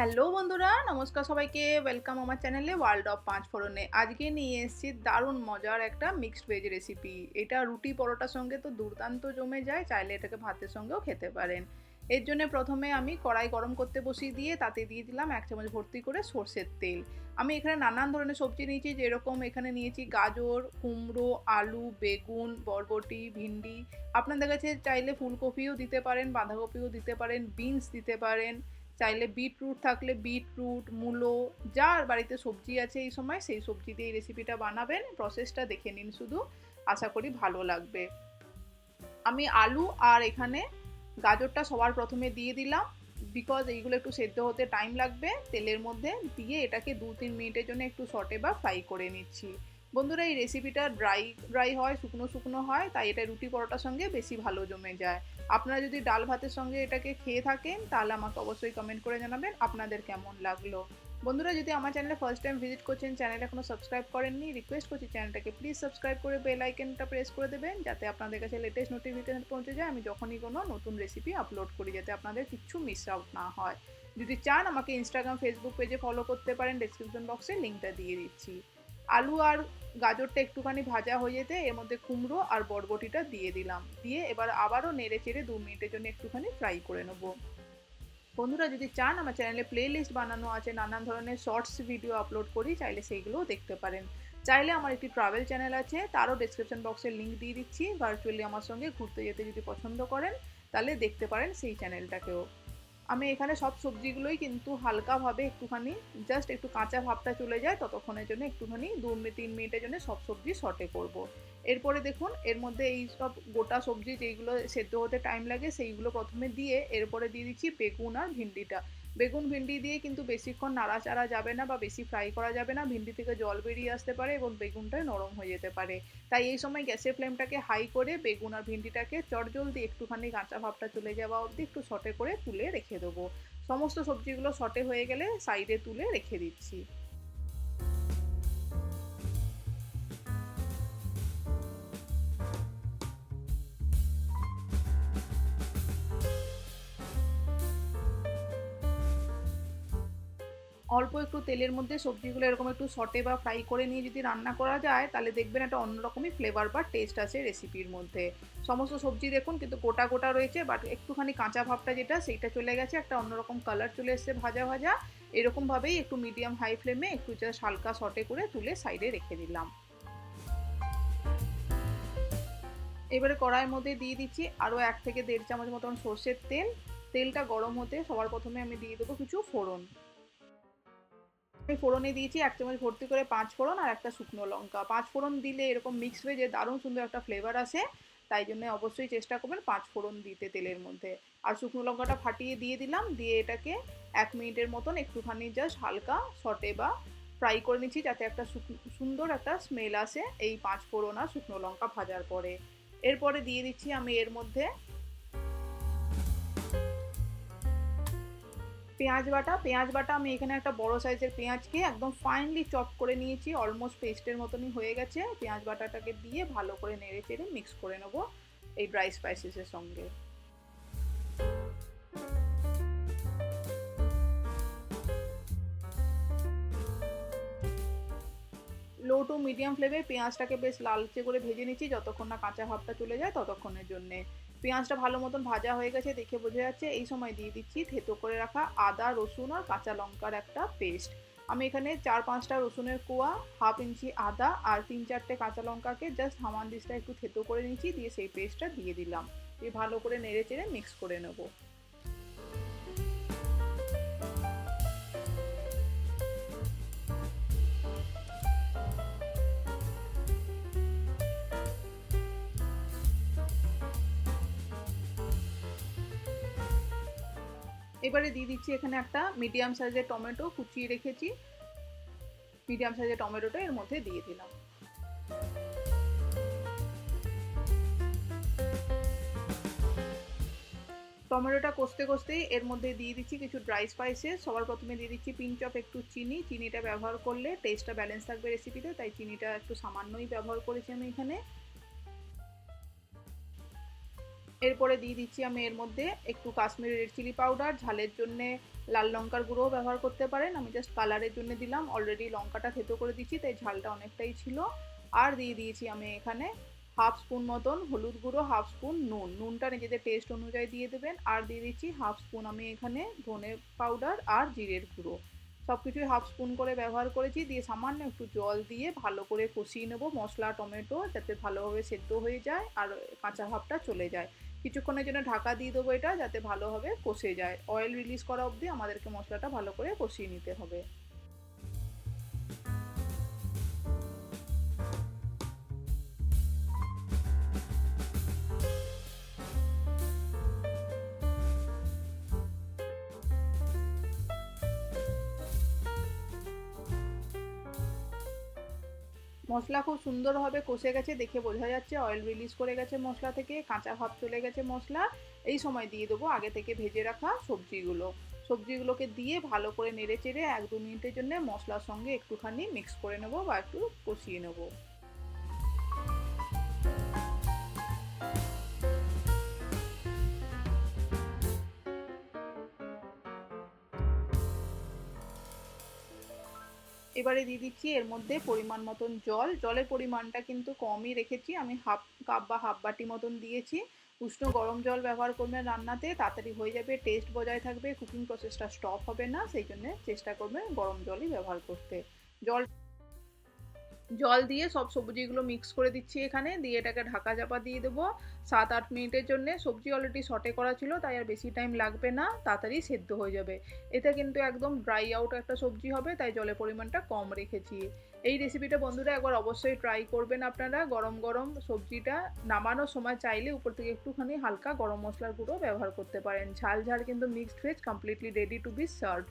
Hello বন্ধুরা, নমস্কার সবাইকে। ওয়েলকাম আমার চ্যানেলে ওয়ার্ল্ড অফ পাঁচ ফোড়নে। আজকে নিয়ে এসেছি দারুণ মজার একটা মিক্সড ভেজ রেসিপি এটা রুটি পরোটার সঙ্গে তো দুর্দান্ত জমে যায়, চাইলে এটাকে ভাতের সঙ্গেও খেতে পারেন। এর জন্য প্রথমে আমি কড়াই গরম করতে বসিয়ে দিয়ে, তাতে দিয়ে দিলাম এক চামচ ভর্তি করে সর্ষের তেল। আমি এখানে নানান ধরনের সবজি নিয়েছি, যেরকম এখানে নিয়েছি গাজর, কুমড়ো, আলু, বেগুন, বরবটি, ভিন্ডি। আপনাদের কাছে চাইলে ফুলকপিও দিতে পারেন, বাঁধাকপিও দিতে পারেন, বিনস দিতে পারেন। চাইলে বিটরুট থাকলে বিটরুট, মূলো, যার বাড়িতে সবজি আছে এই সময় সেই সবজি দিয়ে এই রেসিপিটা বানাবেন। প্রসেসটা দেখে নিন শুধু। আশা করি ভালো লাগবে। আমি আলু আর এখানে গাজরটা সবার প্রথমে দিয়ে দিলাম। বিকজ এইগুলো একটু সেদ্ধ হতে টাইম লাগবে। তেলের মধ্যে দিয়ে এটাকে দু তিন মিনিটের জন্য একটু শর্টে বা ফ্রাই করে নিচ্ছি। বন্ধুরা, এই রেসিপিটা ড্রাই ড্রাই হয়, শুকনো শুকনো হয়, তাই এটা রুটি পরোটার সঙ্গে বেশি ভালো জমে যায়। আপনারা যদি ডাল ভাতের সঙ্গে এটাকে খেয়ে থাকেন, তাহলে আমাকে অবশ্যই কমেন্ট করে জানাবেন আপনাদের কেমন লাগল। বন্ধুরা, যদি আমার চ্যানেলে ফার্স্ট টাইম ভিজিট করছেন চ্যানেল এখনও সাবস্ক্রাইব করেননি রিকোয়েস্ট করছি চ্যানেলটাকে প্লিজ সাবস্ক্রাইব করে বেল আইকনটা প্রেস করে দেবেন, যাতে আপনাদের কাছে লেটেস্ট নোটিফিকেশন পৌঁছে যায়, আমি যখনই কোনো নতুন রেসিপি আপলোড করি, যাতে আপনাদের কিচ্ছু মিস আউট না হয়। যদি চান, আমাকে ইনস্টাগ্রাম ফেসবুক পেজে ফলো করতে পারেন ডিসক্রিপশন বক্সে লিঙ্কটা দিয়ে দিচ্ছি। আলু আর গাজরটা একটুখানি ভাজা হয়ে যেতে এর মধ্যে কুমড়ো আর বরবটিটা দিয়ে দিলাম। দিয়ে এবার আবারও নেড়ে চেড়ে দু মিনিটের জন্য একটুখানি ফ্রাই করে নেব। বন্ধুরা, যদি চান আমার চ্যানেলে প্লে লিস্ট বানানো আছে, নানান ধরনের শর্টস ভিডিও আপলোড করি, চাইলে সেইগুলোও দেখতে পারেন। চাইলে আমার একটি ট্রাভেল চ্যানেল আছে, তারও ডিসক্রিপশন বক্সে লিঙ্ক দিয়ে দিচ্ছি। ভার্চুয়ালি আমার সঙ্গে ঘুরতে যেতে যদি পছন্দ করেন, তাহলে দেখতে পারেন সেই চ্যানেলটাকেও আমি এখানে সব সবজিগুলোই কিন্তু হালকাভাবে একটুখানি জাস্ট একটু কাঁচা ভাবটা চলে যায়, ততক্ষণের জন্য একটুখানি দু তিন মিনিটের জন্য সব সবজি শর্টে করব। এরপরে দেখুন, এর মধ্যে এই সব গোটা সবজি যেইগুলো সেদ্ধ হতে টাইম লাগে, সেইগুলো প্রথমে দিয়ে এরপরে দিয়ে দিচ্ছি বেগুন আর ভিন্ডিটা বেগুন ভিন্ডি দিয়ে কিন্তু বেশিক্ষণ নাড়াচাড়া যাবে না বা বেশি ফ্রাই করা যাবে না। ভিন্ডি থেকে জল বেরিয়ে আসতে পারে এবং বেগুনটা নরম হয়ে যেতে পারে। তাই এই সময় গ্যাসের ফ্লেমটাকে হাই করে বেগুন আর ভিন্ডিটাকে চটজলদি একটুখানি কাঁচা ভাবটা চলে যাওয়া অবধি একটু শর্টে করে তুলে রেখে দেবো। সমস্ত সবজিগুলো শটে হয়ে গেলে সাইডে তুলে রেখে দিচ্ছি। অল্প একটু তেলের মধ্যে সবজিগুলো এরকম একটু সটে বা ফ্রাই করে নিয়ে যদি রান্না করা যায়, তাহলে দেখবেন একটা অন্যরকমই ফ্লেভার বা টেস্ট আছে রেসিপির মধ্যে। সমস্ত সবজি দেখুন, কিন্তু গোটা গোটা রয়েছে বাট একটুখানি কাঁচা ভাবটা যেটা, সেইটা চলে গেছে, একটা অন্যরকম কালার চলে এসছে ভাজা ভাজা। এরকমভাবেই একটু মিডিয়াম হাই ফ্লেমে একটু জাস্ট হালকা সটে করে তুলে সাইডে রেখে দিলাম। এবারে কড়াইয়ের মধ্যে দিয়ে দিচ্ছি আরও এক থেকে দেড় চামচ মতন সর্ষের তেল। তেলটা গরম হতে সবার প্রথমে আমি দিয়ে দেবো কিছু ফোড়ন। ফোড়নে দিয়েছি, এক চামচ ভর্তি করে পাঁচ ফোড়ন আর একটা শুকনো লঙ্কা। পাঁচ ফোড়ন দিলে এরকম মিক্স ভেজে দারুণ সুন্দর একটা ফ্লেভার আসে, তাই জন্য অবশ্যই চেষ্টা করবেন পাঁচ ফোড়ন দিতে তেলের মধ্যে। আর শুকনো লঙ্কাটা ফাটিয়ে দিয়ে দিলাম, দিয়ে এটাকে এক মিনিটের মতন একটুখানি জাস্ট হালকা শটে বা ফ্রাই করে নিচ্ছি, যাতে একটা সুন্দর একটা স্মেল আসে এই পাঁচ ফোড়ন আর শুকনো লঙ্কা ভাজার পরে। এরপরে দিয়ে দিচ্ছি আমি এর মধ্যে পেঁয়াজ বাটা পেঁয়াজ বাটা আমি এখানে একটা বড় সাইজের পেঁয়াজকে একদম ফাইনলি চপ করে নিয়েছি অলমোস্ট পেস্টের মতনই হয়ে গেছে। পেঁয়াজ বাটাটাকে দিয়ে ভালো করে নেড়ে চেড়ে মিক্স করে নেব এই ড্রাই স্পাইসেসের সঙ্গে। লো টু মিডিয়াম ফ্লেমে পেঁয়াজটাকে বেশ লালচে করে ভেজে নিচ্ছি, যতক্ষণ না কাঁচা ভাবটা চলে যায় ততক্ষণের জন্যে। পেঁয়াজটা ভালো মতন ভাজা হয়ে গেছে, দেখে বোঝা যাচ্ছে এই সময় দিয়ে দিচ্ছি থেতো করে রাখা আদা, রসুন আর কাঁচা লঙ্কার একটা পেস্ট আমি এখানে চার পাঁচটা রসুনের কোয়া, হাফ ইঞ্চি আদা আর তিন চারটে কাঁচা লঙ্কাকে জাস্ট হামান দিসটা একটু থেতো করে নিচ্ছি দিয়ে সেই পেস্টটা দিয়ে দিলাম। দিয়ে ভালো করে নেড়ে চেড়ে মিক্স করে নেব। এবারে দিয়ে দিচ্ছি এখানে একটা মিডিয়াম সাইজের টমেটো কুচিয়ে রেখেছি। মিডিয়াম সাইজের টমেটোটা এর মধ্যে দিয়ে দিলাম। টমেটোটা কষতে কষতেই এর মধ্যে দিয়ে দিচ্ছি কিছু ড্রাই স্পাইসেস সবার প্রথমে দিয়ে দিচ্ছি পিঞ্চ অফ একটু চিনি। চিনিটা ব্যবহার করলে টেস্টটা ব্যালেন্স থাকবে রেসিপিতে তাই চিনিটা একটু সামান্যই ব্যবহার করেছি আমি এখানে। এরপরে দিয়ে দিচ্ছি আমি এর মধ্যে একটু কাশ্মীরি রেড চিলি পাউডার ঝালের জন্যে লাল লঙ্কার গুঁড়োও ব্যবহার করতে পারেন। আমি জাস্ট কালারের জন্য দিলাম অলরেডি লঙ্কাটা থেতো করে দিচ্ছি, তাই ঝালটা অনেকটাই ছিল। আর দিয়ে দিয়েছি আমি এখানে হাফ স্পুন মতন হলুদ গুঁড়ো হাফ স্পুন নুন। নুনটা নিজেদের টেস্ট অনুযায়ী দিয়ে দেবেন। আর দিয়ে দিচ্ছি হাফ স্পুন আমি এখানে ধনে পাউডার আর জিরের গুঁড়ো। সব কিছুই হাফ স্পুন করে ব্যবহার করেছি। দিয়ে সামান্য একটু জল দিয়ে ভালো করে কষিয়ে নেব। মশলা, টমেটো যাতে ভালোভাবে সেদ্ধ হয়ে যায় আর কাঁচা ভাবটা চলে যায়। কিছুক্ষণের জন্য ঢাকা দিয়ে দেবো এটা যাতে ভালোভাবে কষে যায়। অয়েল রিলিজ করা অবধি আমাদেরকে মশলাটা ভালো করে কষিয়ে নিতে হবে। মশলা খুব সুন্দরভাবে কষে গেছে, দেখে বোঝা যাচ্ছে অয়েল রিলিজ করে গেছে মশলা থেকে, কাঁচা ভাব চলে গেছে মশলা। এই সময় দিয়ে দেবো আগে থেকে ভেজে রাখা সবজিগুলো। সবজিগুলোকে দিয়ে ভালো করে নেড়ে চেড়ে এক দু মিনিটের জন্য মশলার সঙ্গে একটুখানি মিক্স করে নেব বা একটু কষিয়ে নেব। এবারে দিয়ে দিচ্ছি এর মধ্যে পরিমাণ মতন জল। জলের পরিমাণটা কিন্তু কমই রেখেছি। আমি হাফ কাপ বা হাফ বাটি মতন দিয়েছি। উষ্ণ গরম জল ব্যবহার করবেন রান্নাতে, তাড়াতাড়ি হয়ে যাবে টেস্ট বজায় থাকবে কুকিং প্রসেসটা স্টপ হবে না, সেই জন্য চেষ্টা করবেন গরম জলই ব্যবহার করতে। জল জল দিয়ে সব সবজিগুলো মিক্স করে দিচ্ছি এখানে। দিয়ে এটাকে ঢাকা চাপা দিয়ে দেবো। সাত আট মিনিটের জন্য সবজি অলরেডি সটে করা ছিল, তাই আর বেশি টাইম লাগবে না। তাড়াতাড়ি সেদ্ধ হয়ে যাবে। এতে কিন্তু একদম ড্রাই আউট একটা সবজি হবে, তাই জলের পরিমাণটা কম রেখেছি। এই রেসিপিটা বন্ধুরা একবার অবশ্যই ট্রাই করবেন আপনারা। গরম গরম সবজিটা নামানোর সময় চাইলে উপর থেকে একটুখানি হালকা গরম মশলার গুঁড়ো ব্যবহার করতে পারেন। ঝাল ঝাল কিন্তু mixed veg completely ready to be serve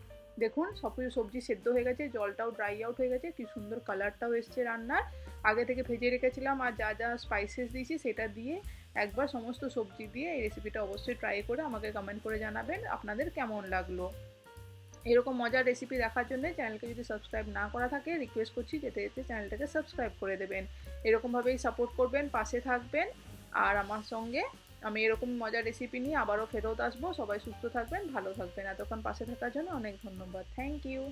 দেখুন, সব কিছু সবজি সেদ্ধ হয়ে গেছে, জলটাও ড্রাই আউট হয়ে গেছে, কি সুন্দর কালারটাও এসছে রান্নার। আগে থেকে ভেজে রেখেছিলাম আর যা যা স্পাইসেস দিয়েছি সেটা দিয়ে একবার সমস্ত সবজি দিয়ে এই রেসিপিটা অবশ্যই ট্রাই করে আমাকে কমেন্ট করে জানাবেন, আপনাদের কেমন লাগল? এরকম মজার রেসিপি দেখার জন্য চ্যানেলকে যদি সাবস্ক্রাইব না করা থাকে রিকোয়েস্ট করছি যেতে যেতে চ্যানেলটাকে সাবস্ক্রাইব করে দেবেন। এরকমভাবেই সাপোর্ট করবেন, পাশে থাকবেন, আর আমার সঙ্গে আমি এরকম মজার রেসিপি নিয়ে আবারও ফেরত আসব। সবাই সুস্থ থাকবেন, ভালো থাকবেন। এতক্ষণ পাশে থাকার জন্য অনেক ধন্যবাদ। Thank you